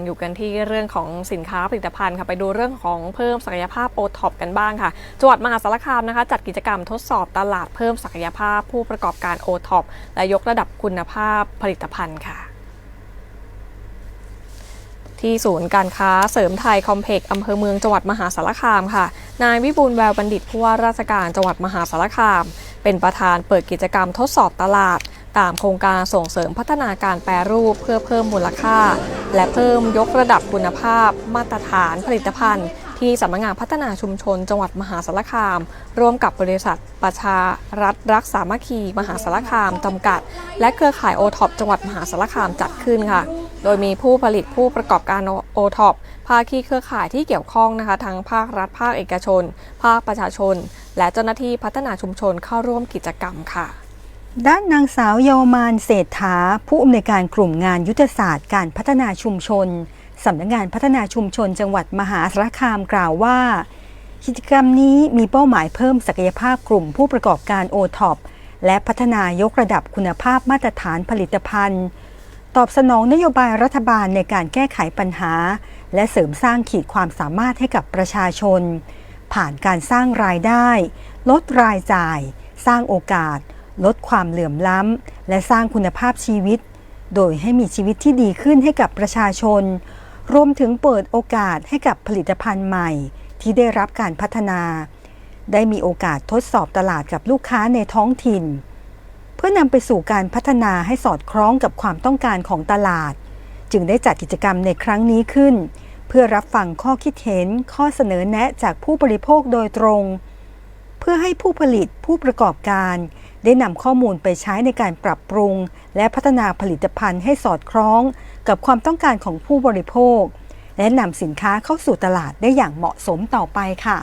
ยังอยู่กันที่เรื่องของสินค้าผลิตภัณฑ์ค่ะไปดูเรื่องของเพิ่มศักยภาพโอท็อปกันบ้างค่ะจังหวัดมหาสารคามนะคะ จัดกิจกรรมทดสอบตลาดเพิ่มศักยภาพผู้ประกอบการโอท็อปและยกระดับคุณภาพผลิตภัณฑ์ค่ะที่ศูนย์การค้าเสริมไทยคอมเพล็กซ์อำเภอเมืองจังหวัดมหาสารคามค่ะ นายวิบูลแววบัณฑิตผู้ว่าราชการจังหวัดมหาสารคาม เป็นประธานเปิดกิจกรรมทดสอบตลาด ตามโครงการส่งเสริมพัฒนาการแปรรูปเพื่อเพิ่มมูลค่า และเพิ่มยกระดับคุณภาพ มาตรฐานผลิตภัณฑ์ ที่สำนักงานพัฒนาชุมชน จังหวัดมหาสารคาม ร่วมกับบริษัท ประชารัฐรักสามัคคี มหาสารคามจำกัด และเครือข่ายโอท็อปจังหวัดมหาสารคามจัดขึ้นค่ะ โดยมีผู้ผลิตผู้ประกอบการโอท็อปภาคีเครือข่ายที่เกี่ยวข้องนะคะทั้งภาครัฐภาคเอกชน ภาคประชาชน และเจ้าหน้าที่พัฒนาชุมชนเข้าร่วมกิจกรรมค่ะ ด้านนางสาวเยาวมานเศรษฐา ผู้อำนวยการกลุ่มงานยุทธศาสตร์การพัฒนาชุมชนสำนักงานพัฒนาชุมชนจังหวัดมหาสารคามกล่าวว่า กิจกรรมนี้มีเป้าหมายเพิ่มศักยภาพกลุ่มผู้ประกอบการโอท็อปและพัฒนายกระดับคุณภาพมาตรฐานผลิตภัณฑ์ ตอบสนองนโยบายรัฐบาลในการแก้ไขปัญหา และเสริมสร้างขีดความสามารถให้กับประชาชน ผ่านการสร้างรายได้ ลดรายจ่าย สร้างโอกาส ลดความเหลื่อมล้ำ และสร้างคุณภาพชีวิต โดยให้มีชีวิตที่ดีขึ้นให้กับประชาชน รวมถึงเปิดโอกาสให้กับผลิตภัณฑ์ใหม่ ที่ได้รับการพัฒนา ได้มีโอกาสทดสอบตลาดกับลูกค้าในท้องถิ่น เพื่อนำไปสู่การพัฒนาให้สอดคล้องกับความต้องการของตลาด จึงได้จัดกิจกรรมในครั้งนี้ขึ้น เพื่อรับฟังข้อคิดเห็น ข้อเสนอแนะจากผู้บริโภคโดยตรง เพื่อให้ผู้ผลิตผู้ประกอบการ ได้นำข้อมูลไปใช้ในการปรับปรุง และพัฒนาผลิตภัณฑ์ให้สอดคล้อง กับความต้องการของผู้บริโภค และนำสินค้าเข้าสู่ตลาดได้อย่างเหมาะสมต่อไปค่ะ